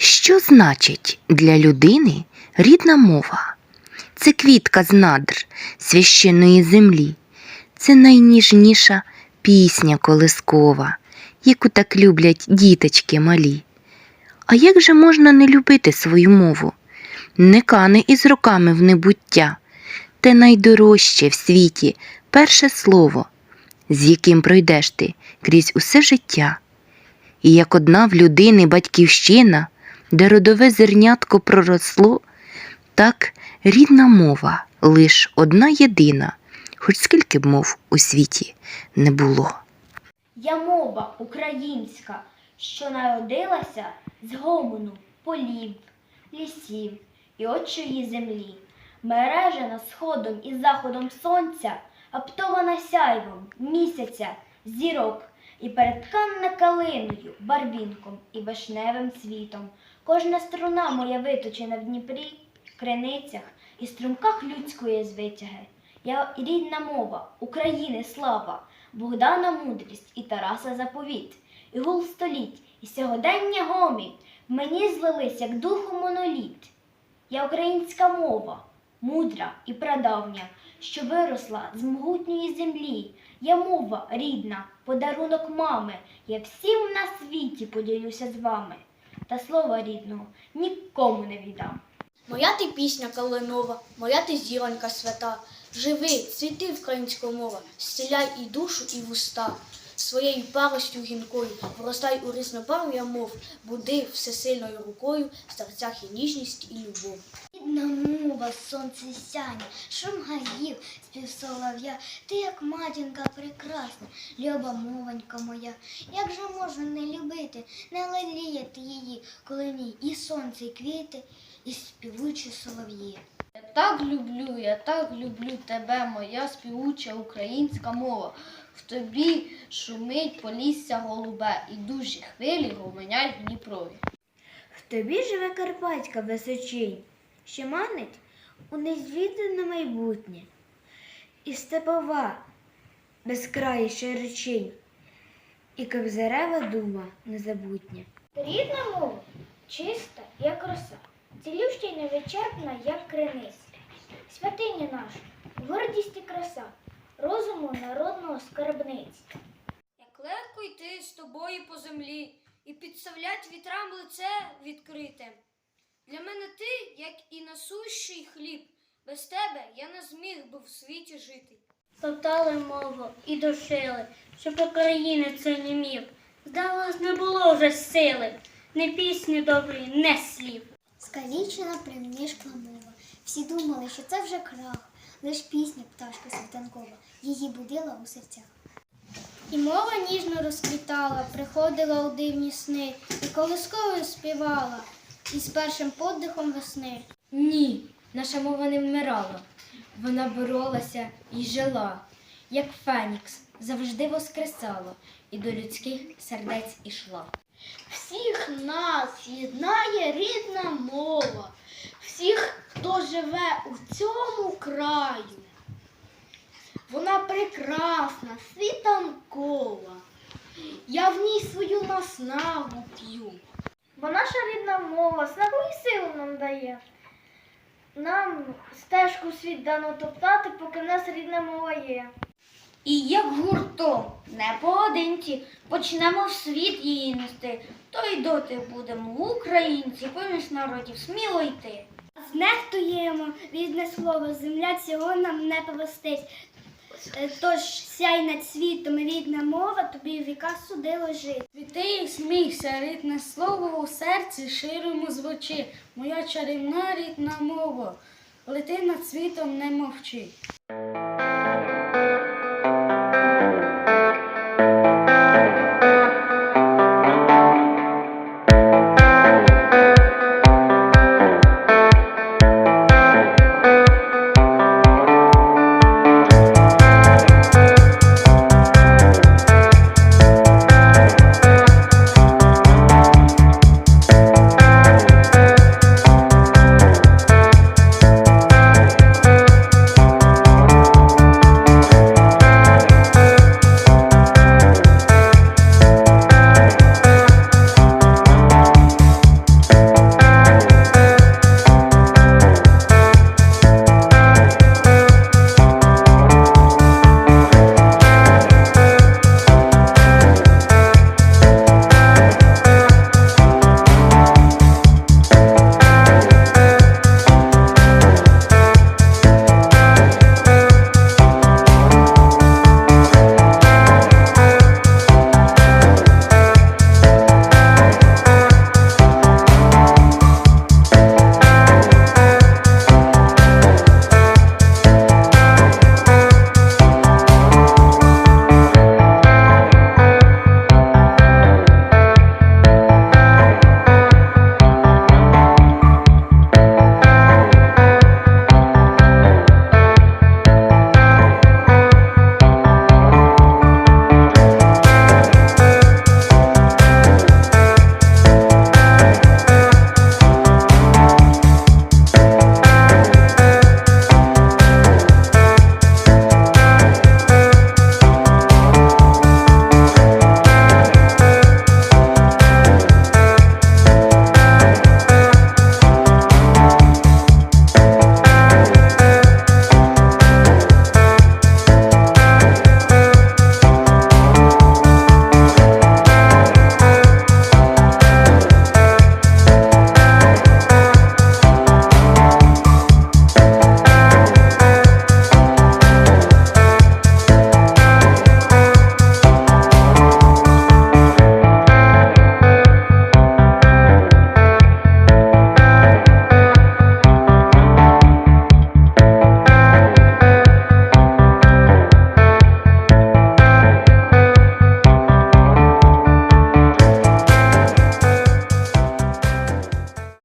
Що значить для людини рідна мова? Це квітка з надр священної землі, це найніжніша пісня колискова, яку так люблять діточки малі. А як же можна не любити свою мову? Не кане із роками в небуття, те найдорожче в світі перше слово, з яким пройдеш ти крізь усе життя. І як одна в людини батьківщина, де родове зернятко проросло, так рідна мова лиш одна єдина, хоч скільки б мов у світі не було. Я мова українська, що народилася з гомону полів, лісів і отчої землі, мережена сходом і заходом сонця, аптована сяйвом місяця, зірок і перетканна калиною, барвінком і вишневим цвітом. Кожна струна моя виточена в Дніпрі, криницях і струмках людської звитяги. Я рідна мова, України слава, Богдана мудрість і Тараса заповіт, і гул століть, і сьогодення гомін в мені злились, як духу моноліт. Я українська мова, мудра і прадавня, що виросла з могутньої землі. Я мова рідна, подарунок мами. Я всім на світі поділюся з вами. Та слова рідного нікому не віддам. Моя ти пісня калинова, моя ти зіронька свята. Живи, цвіти українська мова, зціляй і душу, і вуста. Своєю паростю гінкою вростай у різнобарв'я мов, буди всесильною рукою в серцях і ніжність і любов. Рідна мова, сонце сяє, шум гаїв, спів солов'я, ти як матінка прекрасна, люба мовонька моя. Як же можна не любити, не леліяти її, коли в ній і сонце, і квіти, і співучі солов'ї. Я так люблю, я так люблю тебе, моя співуча українська мова. В тобі шумить полісся голубе, і дужі хвилі гомонять в Дніпрові. В тобі живе Карпатська височинь, що манить у незвідане майбутнє, і степова безкраї широчинь, і кобзарева дума незабутня. Рідна мова, чиста, як роса, цілюща й невичерпна, як криниця. Святиня наша, гордість і краса, розуму народного скарбниці. Як легко йти з тобою по землі і підставлять вітрам лице відкрите. Для мене ти, як і насущий хліб, без тебе я не зміг би в світі жити. Топтали мову і душили, щоб України це не міг. Здавалось, не було вже сили, не пісні добрі, не слів. Скалічена примніжкла мова. Всі думали, що це вже крах, лиш пісня пташка світанкова її будила у серцях. І мова ніжно розквітала, приходила у дивні сни, і колисковою співала, із першим подихом весни. Ні, наша мова не вмирала. Вона боролася і жила, як Фенікс, завжди воскресала і до людських сердець ішла. Всіх нас єднає рідна мова, всіх, хто живе у цьому краю. Вона прекрасна, світанкова. Я в ній свою наснагу п'ю. Бо наша рідна мова снагу і силу нам дає. Нам стежку світ дано топтати, поки в нас рідна мова є. І як гуртом, не поодинці, почнемо в світ її нести, то й доти будемо українці, поміж народів сміло йти. Знехтуємо рідне слово, земля цього нам не повестить. Е, Тож сяй над світом рідна мова, тобі віка судило жити. Світи і смійся, рідне слово у серці широму звучи. Моя чарівна рідна мова, лети над світом не мовчи.